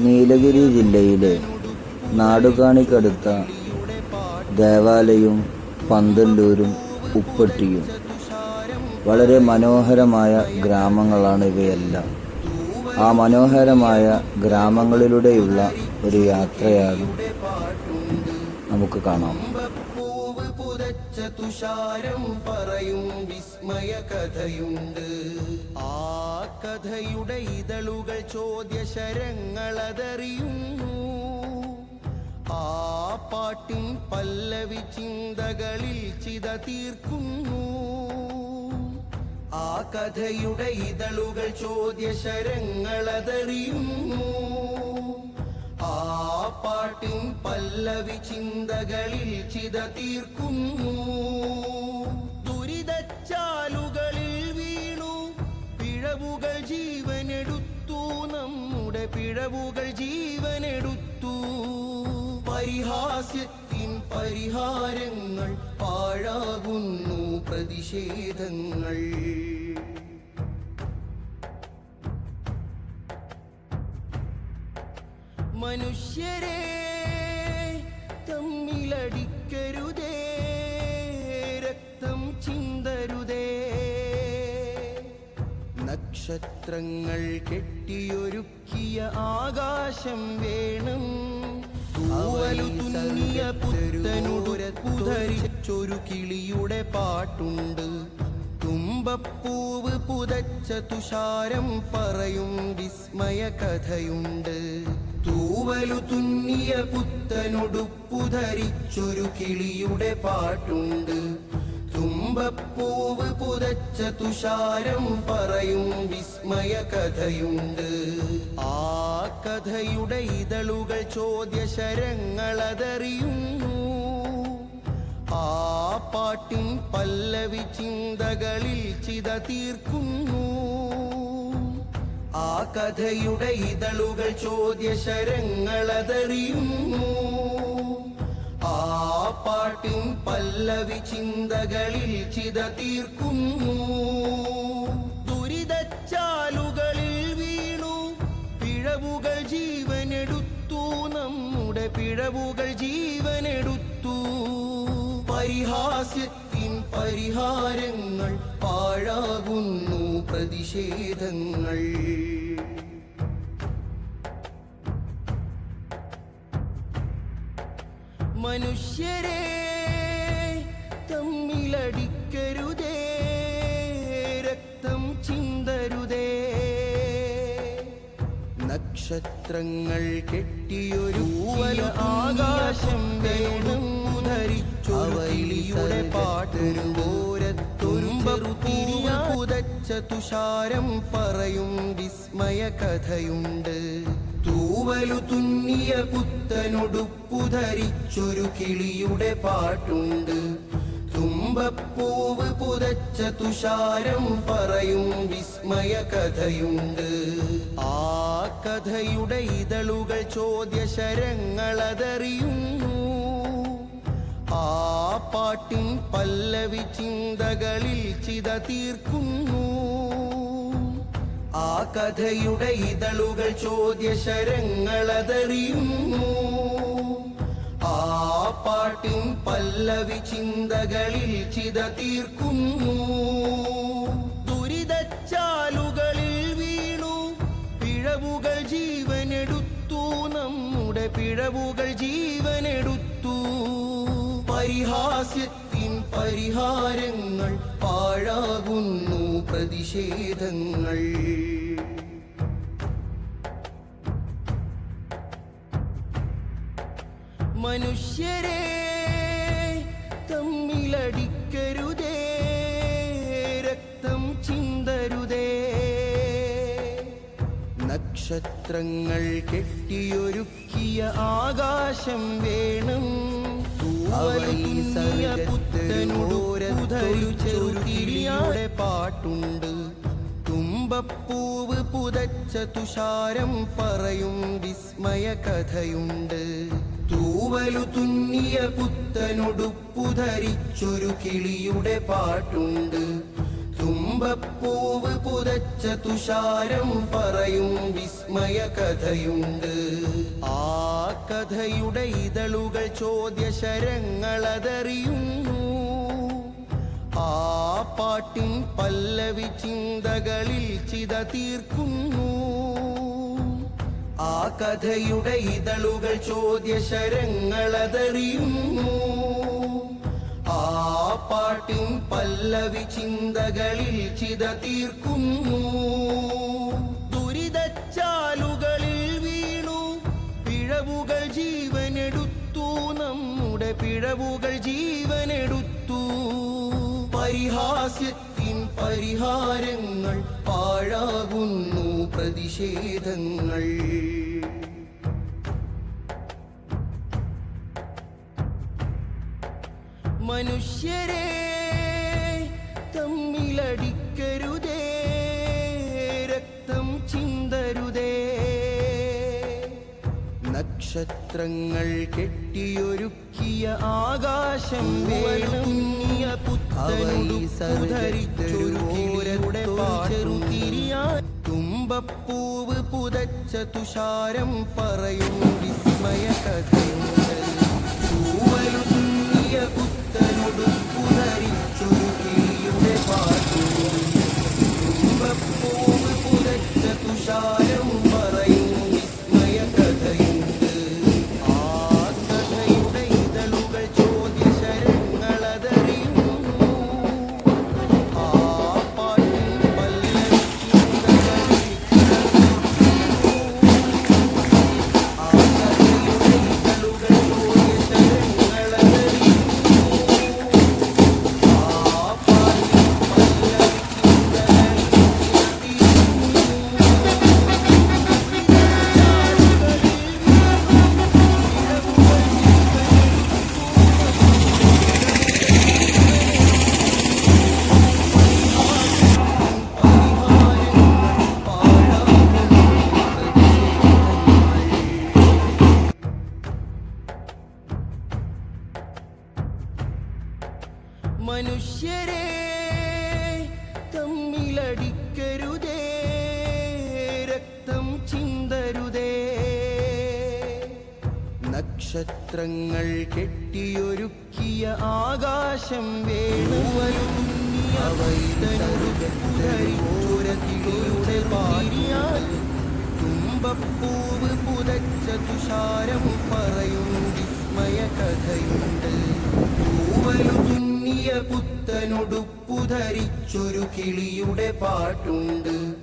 നീലഗിരി ജില്ലയിലെ നാടുകാണിക്കടുത്ത ദേവാലയവും പന്തല്ലൂരും ഉപ്പട്ടിയും. വളരെ മനോഹരമായ ഗ്രാമങ്ങളാണ് ഇവയെല്ലാം. ആ മനോഹരമായ ഗ്രാമങ്ങളിലൂടെയുള്ള ഒരു യാത്രയാണ് നമുക്ക് കാണാം. പുതച്ച തുഷാരം പറയും വിസ്മയ കഥയുണ്ട്. ആ കഥയുടെ ഇതളുകൾ ചോദ്യ ശരങ്ങളതറിയുന്നു ആ പാട്ടിൻ പല്ലവി ചിന്തകളിൽ ചിത തീർക്കുന്നു. ആ കഥയുടെ ഇതളുകൾ ചോദ്യ ശരങ്ങളതറിയുന്നു ആ പാട്ടിൻ പല്ലവി ചിന്തകളിൽ ചിത തീർക്കുന്നു ദുരിതച്ചാലുകളിൽ വീണു. പിഴവുകൾ ജീവനെടുത്തു. നമ്മുടെ പിഴവുകൾ ജീവനെടുത്തു. പരിഹാസ്യത്തിൻ പരിഹാരങ്ങൾ പാഴാകുന്നു പ്രതിഷേധങ്ങൾ. മനുഷ്യരെ തമ്മിലടിക്കരുതേ രക്തം ചിന്തരുതേ. നക്ഷത്രങ്ങൾ കെട്ടിയൊരുക്കിയ ആകാശം വേണം. തുന്നിയ പുത്തനുടുരത്തുധരിച്ചൊരു കിളിയുടെ പാട്ടുണ്ട്. തുമ്പപ്പൂവ് പുതച്ച തുഷാരം പറയും വിസ്മയ കഥയുണ്ട്. തൂവലു തുന്നിയ പുത്തനുടുപ്പു ധരിച്ചൊരു കിളിയുടെ പാട്ടുണ്ട്. തുമ്പപ്പൂവ് പുതച്ച തുഷാരം പറയും വിസ്മയ കഥയുണ്ട്. ആ കഥയുടെ ഇതളുകൾ ചോദ്യ ശരങ്ങളതറിയുന്നു ആ പാട്ടിൻ പല്ലവി ചിന്തകളിൽ ചിത തീർക്കുന്നു ആ കഥയുടെ ഇതളുകൾ ചോദ്യ ശരങ്ങളതറിയുന്നു ആ പാട്ടിൻ പല്ലവി ചിന്തകളിൽ ചിത തീർക്കുന്നു ദുരിതച്ചാലുകളിൽ വീണു പിഴവുകൾ ജീവനെടുത്തു നമ്മുടെ പിഴവുകൾ ജീവനെടുത്തു. പരിഹാസ്യത്തിൻ പരിഹാരങ്ങൾ പാഴാകുന്നു പ്രതിഷേധങ്ങൾ. മനുഷ്യരെ തമ്മിലടിക്കരുതേ രക്തം ചിന്തരുതേ. നക്ഷത്രങ്ങൾ കെട്ടിയൊരു ആകാശം വേണം ധരിച്ചൊരു പാട്ടൊരുമ്പോരത്തൊരുമ്പറു തിരിയ പുതച്ച തുഷാരം പറയും വിസ്മയ കഥയുണ്ട്. തൂവലു തുന്നിയ പുത്തനുടുപ്പു ധരിച്ചൊരു കിളിയുടെ പാട്ടുണ്ട്. തുമ്പപ്പൂവ് പുതച്ച തുഷാരം പറയും വിസ്മയ കഥയുണ്ട്. ആ കഥയുടെ ഇതളുകൾ ചോദ്യ ശരങ്ങളതറിയുന്നു ആ പാട്ടിൻ പല്ലവി ചിന്തകളിൽ ചിത തീർക്കുന്നു ആ കഥയുടെ ഇതളുകൾ ചോദ്യ ശരങ്ങളതറിയുന്നു ആ പാട്ടിൻ പല്ലവി ചിന്തകളിൽ ചിത തീർക്കുന്നു ദുരിതച്ചാലുകളിൽ വീണു. പിഴവുകൾ ജീവനെടുത്തു. നമ്മുടെ പിഴവുകൾ ജീവനെടുത്തു പരിഹാസ്യത്തിൻ പരിഹാരങ്ങൾ പാഴാകുന്നു പ്രതിഷേധങ്ങൾ. മനുഷ്യരെ തമ്മിലടിക്കരുതേ രക്തം ചിന്തരുതേ. നക്ഷത്രങ്ങൾ കെട്ടിയൊരുക്കിയ ആകാശം വേണം പാട്ടുണ്ട്. തുമ്പപ്പൂവ് പുതച്ച തുഷാരം പറയും വിസ്മയ കഥയുണ്ട്. തൂവലു തുന്നിയ പുത്തനുടുപ്പു ധരിച്ചൊരു കിളിയുടെ പാട്ടുണ്ട്. തുമ്പപ്പൂവ് പുതച്ച തുഷാരം പറയും വിസ്മയ കഥയുണ്ട്. ആ കഥയുടെ ഇതളുകൾ ചോദ്യശരങ്ങളതറിയുന്നു. ആ പാട്ടിൻ പല്ലവി ചിന്തകളിൽ ചിത തീർക്കുന്നു. ആ കഥയുടെ ഇതളുകൾ ചോദ്യശരങ്ങളതറിയുന്നു. പാട്ടിൻ പല്ലവി ചിന്തകളിൽ ചിത തീർക്കുന്നു ദുരിതച്ചാലുകളിൽ വീണു. പിഴവുകൾ ജീവനെടുത്തു. നമ്മുടെ പിഴവുകൾ ജീവനെടുത്തു. പരിഹാസ്യത്തിൻ പരിഹാരങ്ങൾ പാഴാകുന്നു പ്രതിഷേധങ്ങൾ. മനുഷ്യരെ തമ്മിലടിക്കരുതേ രക്തം ചിന്തരുതേ. നക്ഷത്രങ്ങൾ കെട്ടിയൊരുക്കിയ ആകാശം വേണം തുമ്പപ്പൂവ് പുതച്ച തുഷാരം പറയും വിസ്മയ കഥയുണ്ട് തൂവലു Thank you. മനുഷ്യരെ തമ്മിലടിക്കരുതേ രക്തം ചിന്തരുതേ. നക്ഷത്രങ്ങൾ കെട്ടിയൊരുക്കിയ ആകാശം വേണുവരും. തുമ്പപ്പൂവ് പുതച്ച തുഷാരം പറയും വിസ്മയ പുത്തനുടുപ്പു ധരിച്ചൊരു കിളിയുടെ പാട്ടുണ്ട്.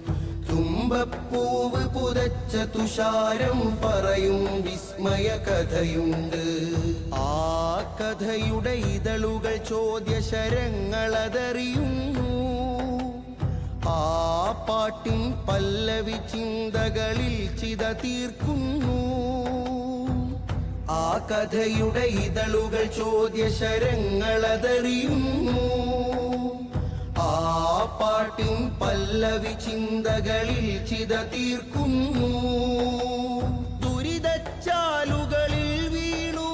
തുമ്പപ്പൂവ് പുതച്ച തുഷാരം പറയും വിസ്മയ കഥയുണ്ട്. ആ കഥയുടെ ഇതളുകൾ ചോദ്യശരങ്ങളതറിയുന്നു. ആ പാട്ടിൻ പല്ലവി ചിന്തകളിൽ ചിത തീർക്കുന്നു ആ കഥയുടെ ഇതളുകൾ ചോദ്യശരങ്ങളതറിയുന്നു ആ പാട്ടിൻ പല്ലവി ചിന്തകളിൽ ചിത തീർക്കുന്നു ദുരിതച്ചാലുകളിൽ വീണു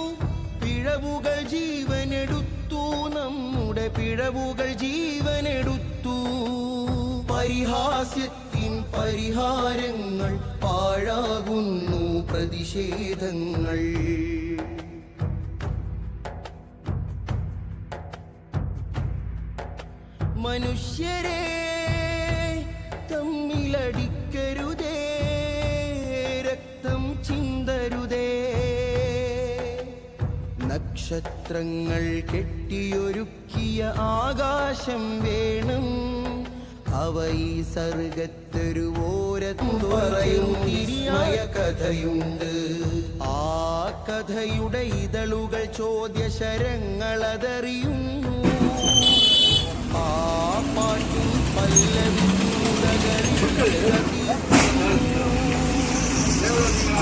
പിഴവുകൾ ജീവനെടുത്തു നമ്മുടെ പിഴവുകൾ ജീവനെടുത്തു. പരിഹാസ്യത്തിൻ പരിഹാരങ്ങൾ പാഴാകുന്നു. പ്രതിഷേധങ്ങൾ മനുഷ്യരെ തമ്മിലടിക്കരുതേ രക്തം ചിന്തരുതേ. നക്ഷത്രങ്ങൾ കെട്ടിയൊരുക്കിയ ആകാശം വേണം. അവ പറയും തിരിയായ കഥയുണ്ട്. ആ കഥയുടെ ഇതളുകൾ ചോദ്യശരങ്ങളതറിയുന്നു. ആ പാട്ടും പല്ലവി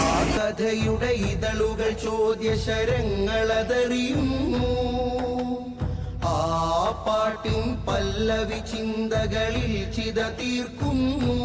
ആ കഥയുടെ ഇതളുകൾ ചോദ്യശരങ്ങളതറിയുന്നു. ആ പാട്ടിൻ പല്ലവി ചിന്തകളിൽ ചിത തീർക്കുന്നു